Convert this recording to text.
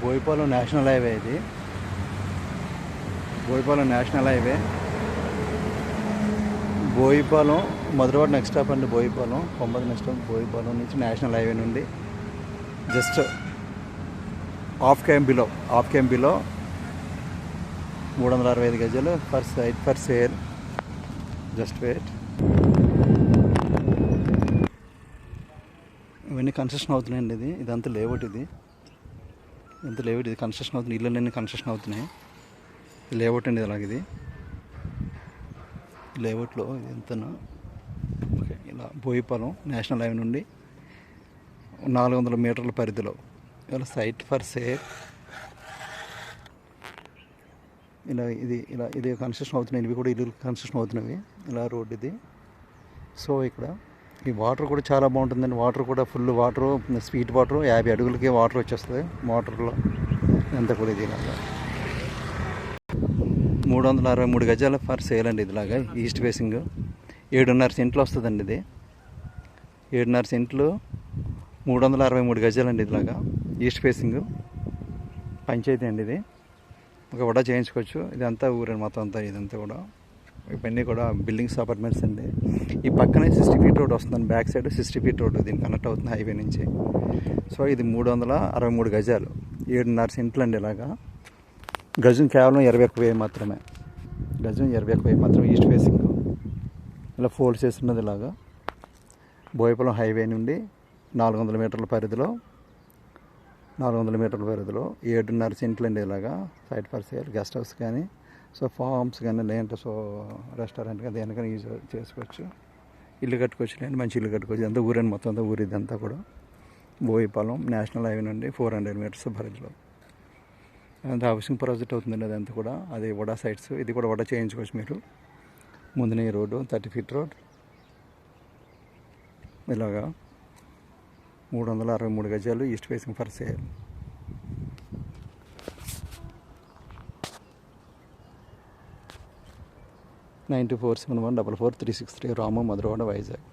Boyipalem national highway ఇది. Boyapalem national highway. Boyapalem Madhurawada next stop అండి బోయిపాలెం. తొంభై నెక్స్ట్ స్టాప్ బోయిపాలెం నుంచి నేషనల్ హైవే నుండి just half KM below half below మూడు వందల అరవై ఐదు గజాలు for site for sale. Just wait. ఇవన్నీ కన్స్ట్రక్షన్ అవుతున్నాయండి ఇది. ఇదంతా లేఅవుట్ ఇది. ఎంత లేఅవుట్ ఇది కన్స్ట్రక్షన్ అవుతుంది ఇళ్ళన్నీ కన్స్ట్రక్షన్ అవుతున్నాయి. లేఅవుట్ అండి అలాగే ఇది లేఅవుట్లో ఇది ఎంతనా? ఓకే ఇలా బోయిపాలెం నేషనల్ హైవే నుండి నాలుగు వందల మీటర్ల పరిధిలో. ఇలా సైట్ ఫర్ సేల్ ఇలా ఇది ఇలా ఇది కన్స్ట్రక్షన్ అవుతున్నాయి ఇవి కూడా ఇల్లు కన్స్ట్రక్షన్ అవుతున్నవి. ఇలా రోడ్ ఇది. సో ఇక్కడ ఈ వాటర్ కూడా చాలా బాగుంటుందండి. వాటర్ కూడా ఫుల్ వాటర్ స్వీట్ వాటర్ యాభై అడుగులకి వాటర్ వచ్చేస్తుంది మోటార్లో ఎంత కూడా ఇది మూడు వందల అరవై మూడు గజాల ఫర్ సేల్ అండి ఇదిలాగా ఈస్ట్ ఫేసింగ్. ఏడున్నర సెంట్లు వస్తుందండి ఇది. ఏడున్నర సెంట్లు మూడు వందల అరవై మూడు గజాలండి ఇదిలాగా ఈస్ట్ ఫేసింగ్. పంచాయతీ అండి ఇది. ఒక వడ చేయించుకోవచ్చు. ఇదంతా ఊరండి మొత్తం అంతా ఇదంతా కూడా. ఇవన్నీ కూడా బిల్డింగ్స్ అపార్ట్మెంట్స్ అండి. ఈ పక్కనే సిక్స్టీ ఫీట్ రోడ్ వస్తుందండి back side sixty feet road దీనికి కనెక్ట్ అవుతుంది హైవే నుంచి. సో ఇది మూడు వందల అరవై మూడు గజాలు ఏడున్నర సెంట్లు అండి ఇలాగా. గజం కేవలం ఇరవై ఒక్క వేయి మాత్రమే. గజం ఇరవై ఒక్క వేయి మాత్రమే ఈస్ట్ ఫేసింగ్ ఇలా ఫోల్డ్ చేస్తున్నది ఇలాగా. బోయపాలెం హైవే నుండి నాలుగు వందల మీటర్ల పరిధిలో నాలుగు వందల మీటర్ల పరిధిలో ఏడున్నర సెంట్లు అండి ఇలాగా side for sale guest house కానీ. సో ఫార్మ్స్ కానీ లేదంటే సో రెస్టారెంట్ కానీ దేనికైనా యూజ్ చేసుకోవచ్చు. ఇల్లు కట్టుకోవచ్చు లేదంటే మంచి ఇల్లు కట్టుకోవచ్చు. అంతా ఊరని మొత్తం అంతా ఊరు ఇదంతా కూడా. బోయిపాలెం నేషనల్ హైవే నుండి ఫోర్ హండ్రెడ్ మీటర్స్ భరించలో అంత హౌసింగ్ ప్రాజెక్ట్ అవుతుందండి అదంతా కూడా. అది వడా సైట్స్ ఇది కూడా వడ చేయించుకోవచ్చు మీరు. ముందునే రోడ్డు థర్టీ ఫీట్ రోడ్. ఇలాగా మూడు వందల అరవై మూడు గజాలు east facing for sale. Nine two four seven one double four three six three Ramu Madhurawada Vizag.